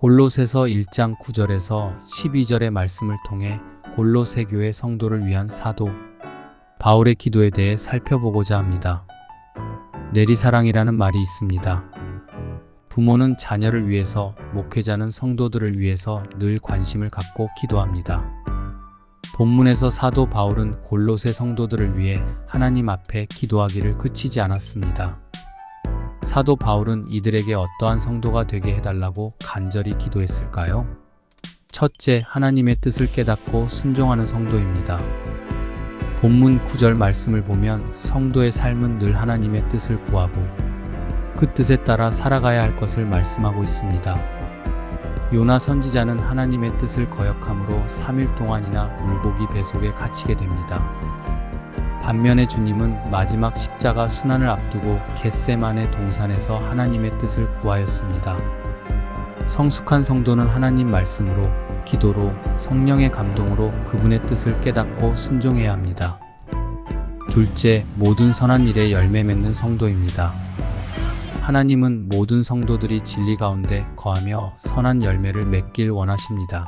골로새서 1장 9절에서 12절의 말씀을 통해 골로새 교회 성도를 위한 사도 바울의 기도에 대해 살펴보고자 합니다. 내리사랑이라는 말이 있습니다. 부모는 자녀를 위해서, 목회자는 성도들을 위해서 늘 관심을 갖고 기도합니다. 본문에서 사도 바울은 골로새 성도들을 위해 하나님 앞에 기도하기를 그치지 않았습니다. 사도 바울은 이들에게 어떠한 성도가 되게 해달라고 간절히 기도했을까요? 첫째, 하나님의 뜻을 깨닫고 순종하는 성도입니다. 본문 9절 말씀을 보면 성도의 삶은 늘 하나님의 뜻을 구하고 그 뜻에 따라 살아가야 할 것을 말씀하고 있습니다. 요나 선지자는 하나님의 뜻을 거역함으로 3일 동안이나 물고기 뱃속에 갇히게 됩니다. 반면에 주님은 마지막 십자가 순환을 앞두고 겟세만의 동산에서 하나님의 뜻을 구하였습니다. 성숙한 성도는 하나님 말씀으로, 기도로, 성령의 감동으로 그분의 뜻을 깨닫고 순종해야 합니다. 둘째, 모든 선한 일에 열매 맺는 성도입니다. 하나님은 모든 성도들이 진리 가운데 거하며 선한 열매를 맺길 원하십니다.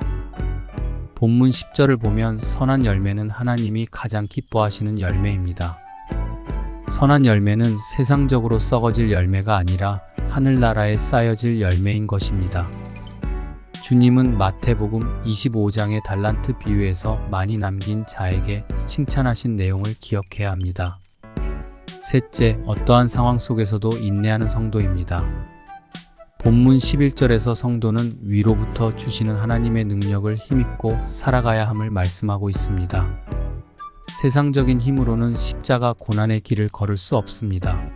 본문 10절을 보면 선한 열매는 하나님이 가장 기뻐하시는 열매입니다. 선한 열매는 세상적으로 썩어질 열매가 아니라 하늘나라에 쌓여질 열매인 것입니다. 주님은 마태복음 25장의 달란트 비유에서 많이 남긴 자에게 칭찬하신 내용을 기억해야 합니다. 셋째, 어떠한 상황 속에서도 인내하는 성도입니다. 본문 11절에서 성도는 위로부터 주시는 하나님의 능력을 힘입고 살아가야 함을 말씀하고 있습니다. 세상적인 힘으로는 십자가 고난의 길을 걸을 수 없습니다.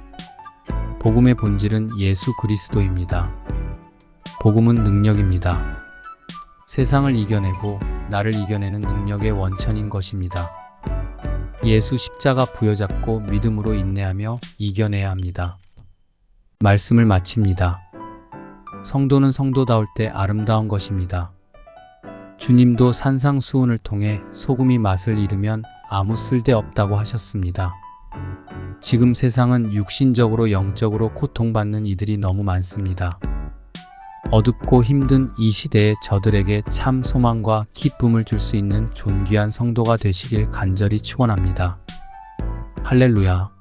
복음의 본질은 예수 그리스도입니다. 복음은 능력입니다. 세상을 이겨내고 나를 이겨내는 능력의 원천인 것입니다. 예수 십자가 부여잡고 믿음으로 인내하며 이겨내야 합니다. 말씀을 마칩니다. 성도는 성도다울 때 아름다운 것입니다. 주님도 산상수훈을 통해 소금이 맛을 잃으면 아무 쓸데없다고 하셨습니다. 지금 세상은 육신적으로 영적으로 고통받는 이들이 너무 많습니다. 어둡고 힘든 이 시대에 저들에게 참 소망과 기쁨을 줄 수 있는 존귀한 성도가 되시길 간절히 축원합니다. 할렐루야.